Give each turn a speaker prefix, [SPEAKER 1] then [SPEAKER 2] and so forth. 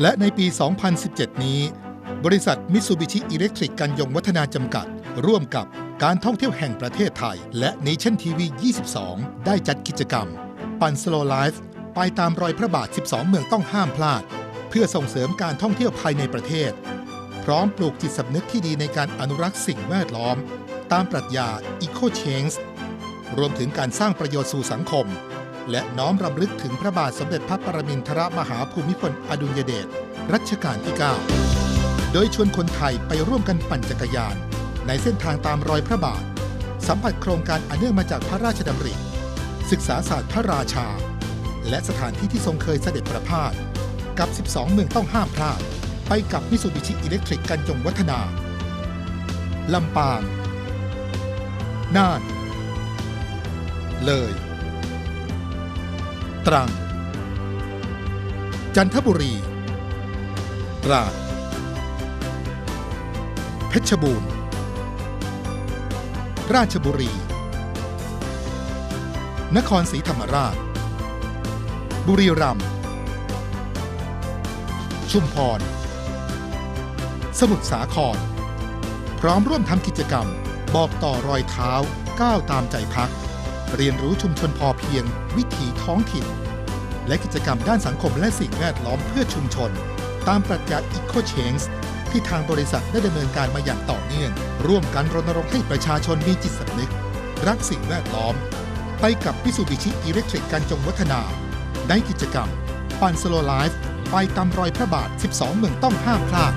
[SPEAKER 1] และในปี 2017 นี้ บริษัทมิ t ซูบิชิอิเล็กทริกกันยงวัฒนาจำกัด ร่วมกับการท่องเที่ยวแห่งประเทศไทย และเนชั่นทีวี 22 ได้จัดกิจกรรม ปันสโลไลฟ์ไปตามรอยพระบาท 12 เมืองต้องห้ามพลาด เพื่อส่งเสริมการท่องเที่ยวภายในประเทศ พร้อมปลูกจิตสำนึกที่ดีในการอนุรักษ์สิ่งแวดล้อม ตามปรัชญา Eco Change รวมถึงการสร้างประโยชน์สู่สังคม และน้อมรำลึกถึงพระบาทสมเด็จพระปรมินทรมหาภูมิพลอดุลยเดชรัชกาลที่ 9 โดยชวนคนไทยไปร่วมกันปั่นจักรยาน ในเส้นทางตามรอยพระบาท สัมผัสโครงการอันเนื่องมาจากพระราชดำริ ศึกษาศาสตร์พระราชา และสถานที่ที่ทรงเคยเสด็จประพาสกับ 12 เมืองต้องห้ามพลาด ไปกับมิ t ซูบิชิอิเล็กทริกกันจงวัฒนา ลำปาง น่าน เลย ตรัง จันทบุรี ตราด เพชรบูรณ์ ราชบุรี นครศรีธรรมราช บุรีรัมย์ ชุมพร สมุทรสาคร พร้อมร่วมทำกิจกรรม บอกต่อรอยเท้าก้าวตามใจพัก เรียนรู้ชุมชนพอเพียง วิถีท้องถิ่น และกิจกรรมด้านสังคมและสิ่งแวดล้อมเพื่อชุมชน ตามปรัชญา Eco Change ที่ทางบริษัทได้ดำเนินการมาอย่างต่อเนื่อง ร่วมกันรณรงค์ให้ประชาชนมีจิตสำนึก รักสิ่งแวดล้อม ไปกับพิสูบิชิอิเล็กทริกการจงวัฒนา ในกิจกรรมปันสโลไลฟ์ไปตามรอยพระบาท 12 เมืองต้องห้ามพลาด